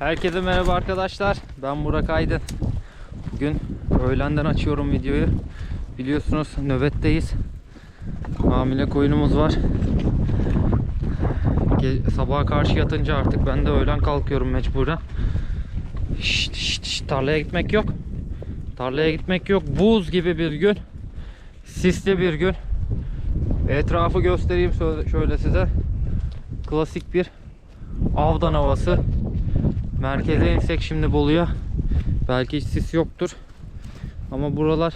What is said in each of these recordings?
Herkese merhaba arkadaşlar. Ben Burak Aydın. Bugün öğlenden açıyorum videoyu. Biliyorsunuz nöbetteyiz. Hamile koyunumuz var. Ge- sabaha karşı yatınca artık ben de öğlen kalkıyorum mecburen. Şşt, şşt, şşt, tarlaya gitmek yok. Tarlaya gitmek yok. Buz gibi bir gün. Sisli bir gün. Etrafı göstereyim şöyle- size. Klasik bir avdan havası. Merkeze insek şimdi Bolu'ya. Belki hiç sis yoktur. Ama buralar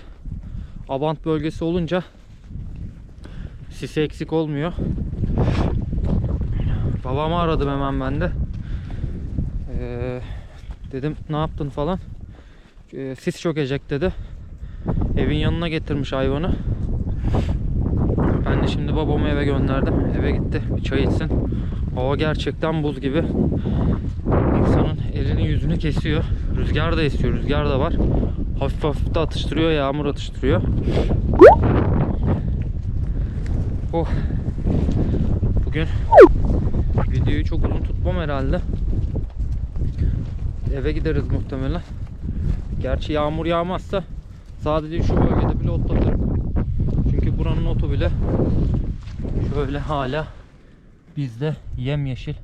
Abant bölgesi olunca sis eksik olmuyor. Babamı aradım hemen ben de. Ee, dedim ne yaptın falan. Ee, sis çökecek dedi. Evin yanına getirmiş hayvanı. Ben de şimdi babamı eve gönderdim. Eve gitti. Bir çay içsin. Hava gerçekten buz gibi. İnsanın elini yüzünü kesiyor. Rüzgar da esiyor. Rüzgar da var. Hafif hafif de atıştırıyor. Yağmur atıştırıyor. Oh. Bugün videoyu çok uzun tutmam herhalde. Eve gideriz muhtemelen. Gerçi yağmur yağmazsa sadece şu bölgede bile otlatırım. Çünkü buranın otu bile şöyle hala bizde yemyeşil.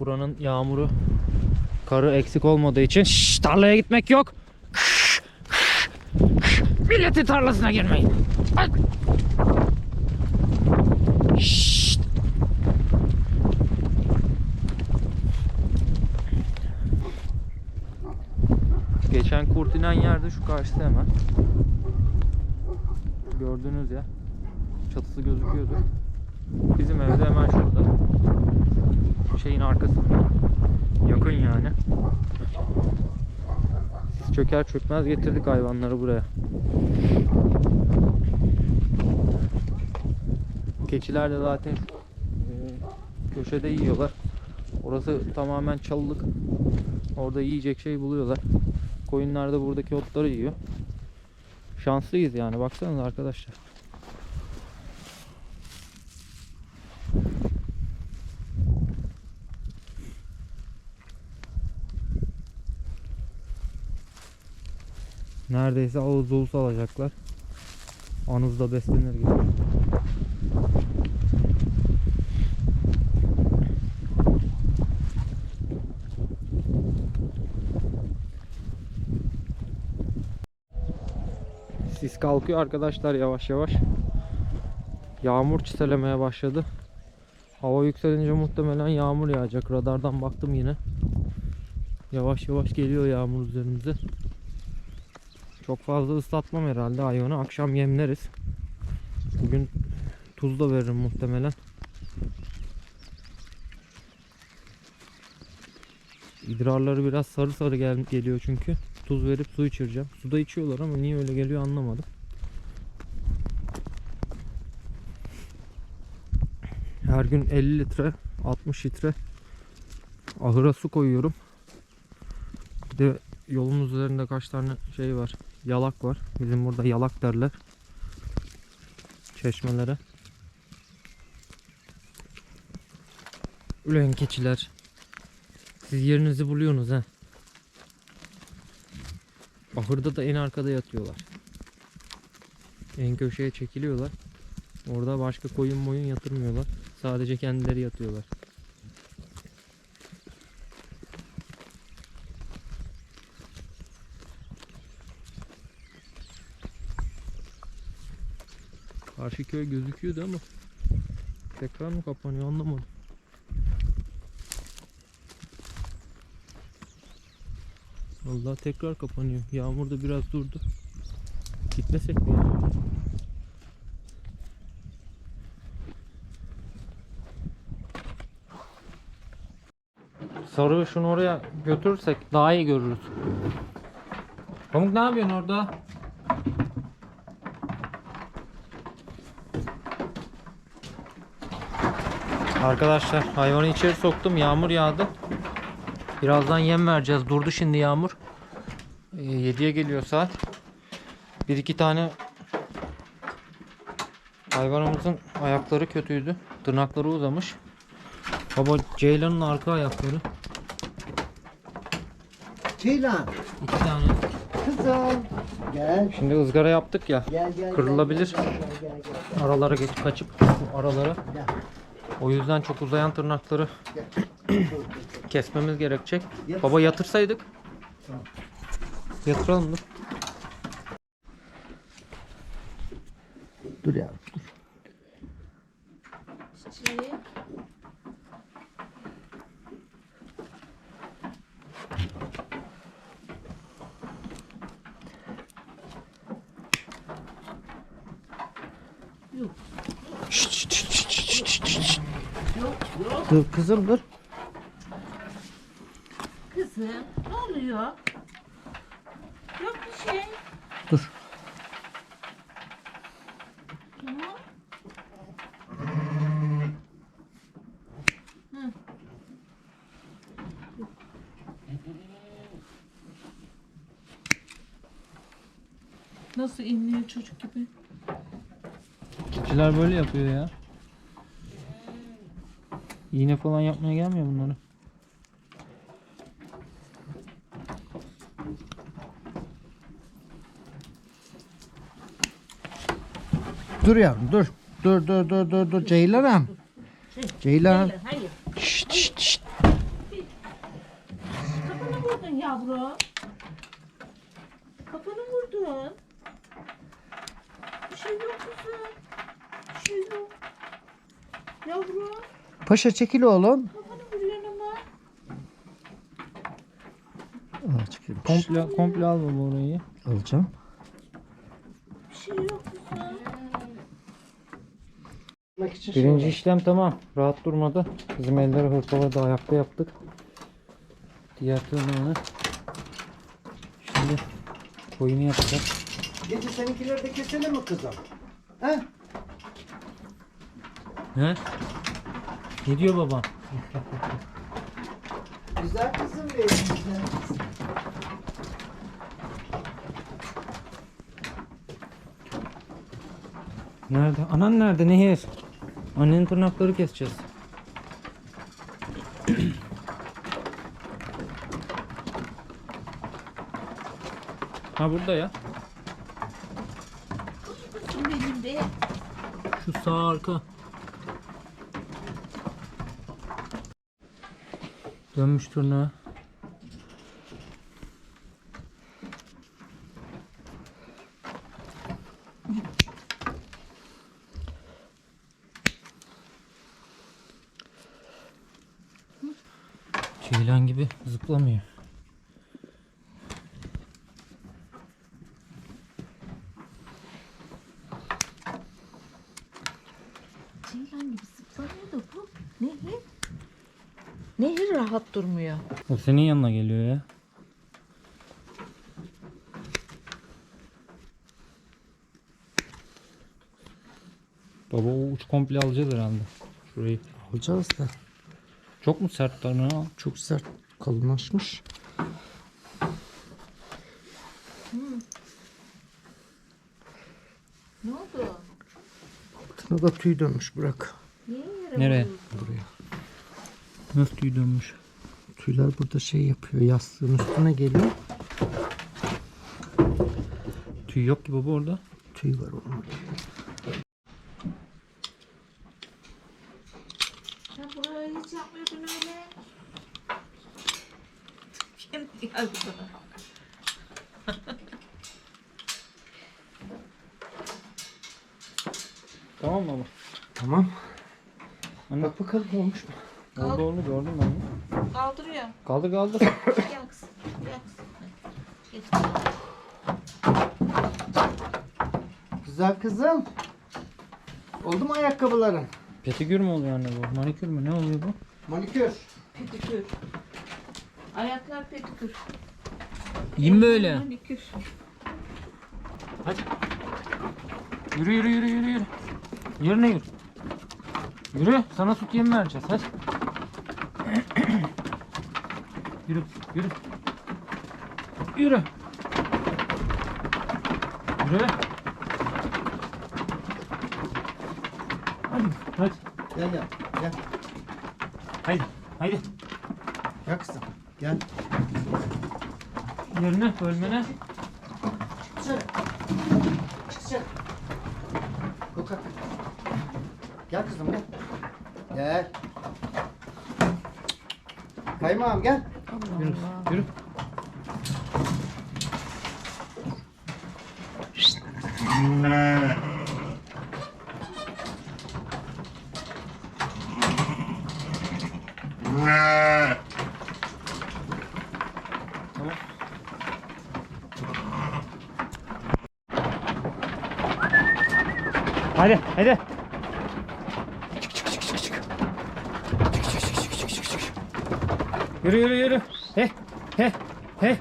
Buranın yağmuru karı eksik olmadığı için Şşş, tarlaya gitmek yok. Milletin tarlasına girmeyin. Geçen kurt inen yerde şu karşıda hemen. Gördünüz ya. Çatısı gözüküyordu. Bizim evde hemen şurada. Şeyin arkasında. Yakın yani. Çöker çökmez getirdik hayvanları buraya. Keçiler de zaten e, köşede yiyorlar. Orası tamamen çalılık. Orada yiyecek şey buluyorlar. Koyunlar da buradaki otları yiyor. Şanslıyız yani baksanıza arkadaşlar. Neredeyse ağız dolusu alacaklar. Anızda beslenir gibi. Sis kalkıyor arkadaşlar yavaş yavaş. Yağmur çitelemeye başladı. Hava yükselince muhtemelen yağmur yağacak. Radardan baktım yine. Yavaş yavaş geliyor yağmur üzerimize. Çok fazla ıslatmam herhalde hayvanı. Akşam yemleriz. Bugün tuz da veririm muhtemelen. İdrarları biraz sarı sarı gel geliyor çünkü. Tuz verip su içireceğim. Suda içiyorlar ama niye öyle geliyor anlamadım. Her gün 50 litre, 60 litre ahıra su koyuyorum. Bir de yolun üzerinde kaç tane şey var. Yalak var. Bizim burada yalak derler. Çeşmelere. Ulan keçiler. Siz yerinizi buluyorsunuz ha. Ahırda da en arkada yatıyorlar. En köşeye çekiliyorlar. Orada başka koyun moyun yatırmıyorlar. Sadece kendileri yatıyorlar. Karşı köy gözüküyordu ama tekrar mı kapanıyor anlamadım. Vallahi tekrar kapanıyor. Yağmur da biraz durdu. Gitmesek mi ya? Sarığı şunu oraya götürürsek daha iyi görürüz. Pamuk ne yapıyorsun orada? Arkadaşlar hayvanı içeri soktum. Yağmur yağdı. Birazdan yem vereceğiz. Durdu şimdi yağmur. Ee, 7'ye geliyor saat. Bir iki tane hayvanımızın ayakları kötüydü. Tırnakları uzamış. Baba Ceylan'ın arka ayakları. Ceylan. İki tane. Kızım. Gel. Şimdi ızgara yaptık ya. Gel gel. Kırılabilir. Gel, gel, gel, gel, Aralara geçip kaçıp aralara. gel. O yüzden çok uzayan tırnakları kesmemiz gerekecek. Baba yatırsaydık. Tamam. Yatıralım dur. Dur yavrum dur. Çiçeği. Şşt, şşt, şşt, şşt, şşt, şşt. Dur kızım dur. Kızım ne oluyor? Yok bir şey. Dur. Tamam. Hı. Nasıl inliyor çocuk gibi? Keçiler böyle yapıyor ya. İğne falan yapmaya gelmiyor bunları. Dur yavrum dur. Dur dur dur dur dur Ceylan'ım. Ceylan. Hayır, hayır. Şşt, şşt, şşt. Kafanı vurdun yavrum. Kafanı vurdun. Bir şey yok kızım. Bir şey yok. Yavrum. Paşa çekil oğlum. Aa, çekil. Komple, komple al baba orayı. Alacağım. Bir şey yok kızım. Birinci işlem tamam. Rahat durmadı. Bizim elleri hırpaladı. Ayakta yaptık. Diğer tırnağını. Şimdi koyunu yapacağız. Gece seninkileri de keselim mi kızım? He? He? Ne diyor babam? Güzel kızım benim. Güzel kızım. Nerede? Anan nerede? Nehir? Annenin tırnakları keseceğiz. ha burada ya. Kızım benim de. Şu sağ arka. Dönmüş tırnağı. Ceylan gibi zıplamıyor. Ceylan gibi zıplanıyor da bu. Nehir. Nehir rahat durmuyor. O senin yanına geliyor ya. Baba o uç komple alacağız herhalde. Şurayı. Alacağız da. Çok mu sert tırnağı? Çok sert kalınlaşmış. Ne oldu? Altına da tüy dönmüş bırak. Niye yere Nereye? Buraya. Nasıl tüy dönmüş? Tüyler burada şey yapıyor. Yastığın üstüne geliyor. Tüy yok ki baba orada. Tüy var onun. Sen burayı hiç yapmıyordun öyle. Şimdi geldi bana. Tamam mı baba? Tamam. Anne. Bak bakalım olmuş mu? Oldu oldu gördüm ben. Kaldırıyor. Kaldı kaldı. Yaksın. Yaksın. Güzel kızım. Oldu mu ayakkabıların? Petigür mü oluyor anne bu? Manikür mü? Ne oluyor bu? Manikür. Pedikür. Ayaklar pedikür. İyi mi böyle? Manikür. Hadi. Yürü yürü yürü yürü yürü. Yerine yürü. Yürü. Sana süt yemi vereceğiz. Hadi. Yürü yürü. Yürü. Yürü. Hadi hadi. Gel gel. Gel. Haydi. Haydi. Gel kızım. Gel. yerine, bölmene. Dışarı. Çık dışarı. Kalk. Gel kızım gel. Gel. Kaymağım gel. Yürü, yürü. Hadi, hadi. Çık, çık, çık, çık, çık. Çık, çık, çık, çık, çık, çık, çık. Yürü, yürü, yürü. He, he, he,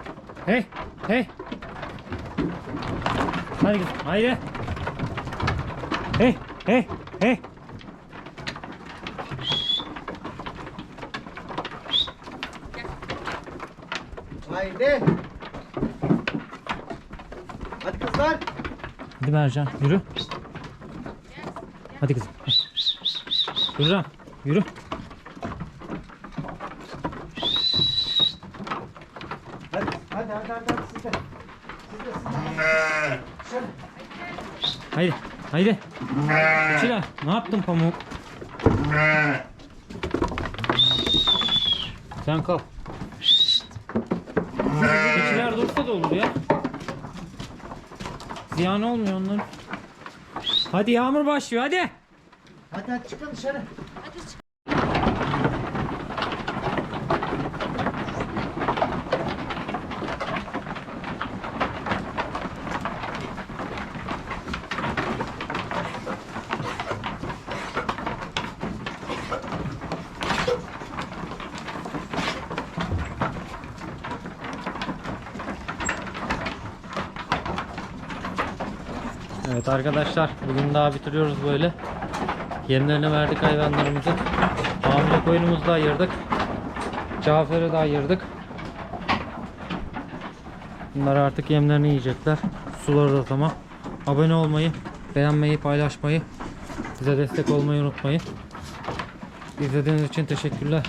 he, he. Hadi kızım, haydi. He, he, he. Haydi. Hadi kızlar. Hadi Mercan, yürü. Hadi kızım. Yürü lan, yürü. Hadi hadi hadi hadi, hadi siz de. Siz de siz de. Dışarı. Haydi, haydi. Çila, ne yaptın pamuk? Sen kal. Keçiler dursa da olur ya. Ziyan olmuyor onların. Hadi yağmur başlıyor hadi. Hadi hadi çıkın dışarı. Evet arkadaşlar bugün daha bitiriyoruz böyle. Yemlerini verdik hayvanlarımızı. Hamile koyunumuzu da ayırdık. Cafer'i de ayırdık. Bunlar artık yemlerini yiyecekler. Suları da tamam. Abone olmayı, beğenmeyi, paylaşmayı, bize destek olmayı unutmayın. İzlediğiniz için teşekkürler.